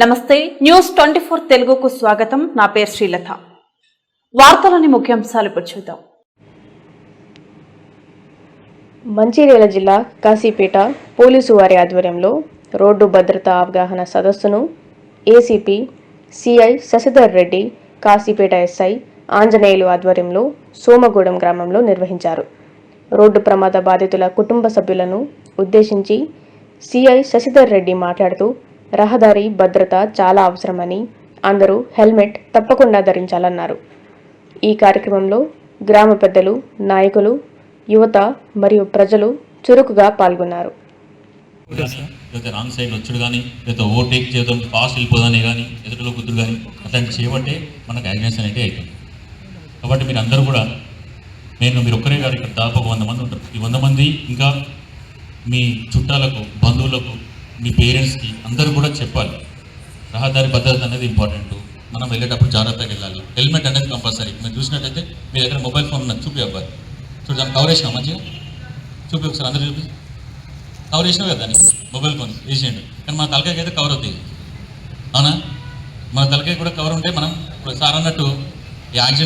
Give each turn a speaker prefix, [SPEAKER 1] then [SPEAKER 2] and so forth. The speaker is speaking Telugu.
[SPEAKER 1] నమస్తే న్యూస్ ట్వంటీ ఫోర్ తెలుగుకు స్వాగతం. నా పేరు శ్రీలత. వార్తలోని ముఖ్యాంశాలు ఇప్పుడు చూద్దాం.
[SPEAKER 2] మంచిర్యాల జిల్లా కాశీపేట పోలీసు వారి ఆధ్వర్యంలో రోడ్డు భద్రతా అవగాహన సదస్సును ACP CI Sasidhar Reddy Kashipeta SI Anjaneyulu ఆధ్వర్యంలో సోమగూడెం గ్రామంలో నిర్వహించారు. రోడ్డు ప్రమాద బాధితుల కుటుంబ సభ్యులను ఉద్దేశించి సిఐ శశిధర్ రెడ్డి మాట్లాడుతూ రహదారి భద్రత చాలా అవసరమని అందరూ హెల్మెట్ తప్పకుండా ధరించాలన్నారు. ఈ కార్యక్రమంలో గ్రామ పెద్దలు నాయకులు యువత మరియు ప్రజలు చురుకుగా పాల్గొన్నారు.
[SPEAKER 3] లేకపోతే రాంగ్ సైడ్ వచ్చుడు కానీ లేకపోతే ఓవర్టేక్ చేయడం ఫాస్ట్ వెళ్ళిపోదని కానీ కుదురు కానీ అట్లాంటి చేయబట్టే మనకు యాక్సిడెంట్స్ అవుతుంది కాబట్టి మీరు అందరూ కూడా నేను మీరు ఒక్కరే కాదు ఇక్కడ దాదాపు వంద మంది ఉంటారు. ఈ వంద మంది ఇంకా మీ చుట్టాలకు బంధువులకు మీ పేరెంట్స్కి అందరూ కూడా చెప్పాలి. రహదారి భద్రత అనేది ఇంపార్టెంట్. మనం వెళ్ళేటప్పుడు జాగ్రత్తగా వెళ్ళాలి. హెల్మెట్ అనేది కంపల్సరీ. మీరు చూసినట్టయితే మీ దగ్గర మొబైల్ ఫోన్ ఉన్నది. చూపి అబ్బాయి చూడు దాన్ని కవర్ చేసినా మంచిగా? చూపి ఒకసారి అందరూ చూపి. కవర్ చేసినావు కదా దాన్ని? మొబైల్ ఫోన్ వేసేయండి. కానీ మన తలకాయకి అయితే కవర్ అవుతుంది అవునా? మన తలకాయ కూడా కవర్ ఉంటే మనం ఇప్పుడు సార్ అన్నట్టు ఈ యాక్సిడెంట్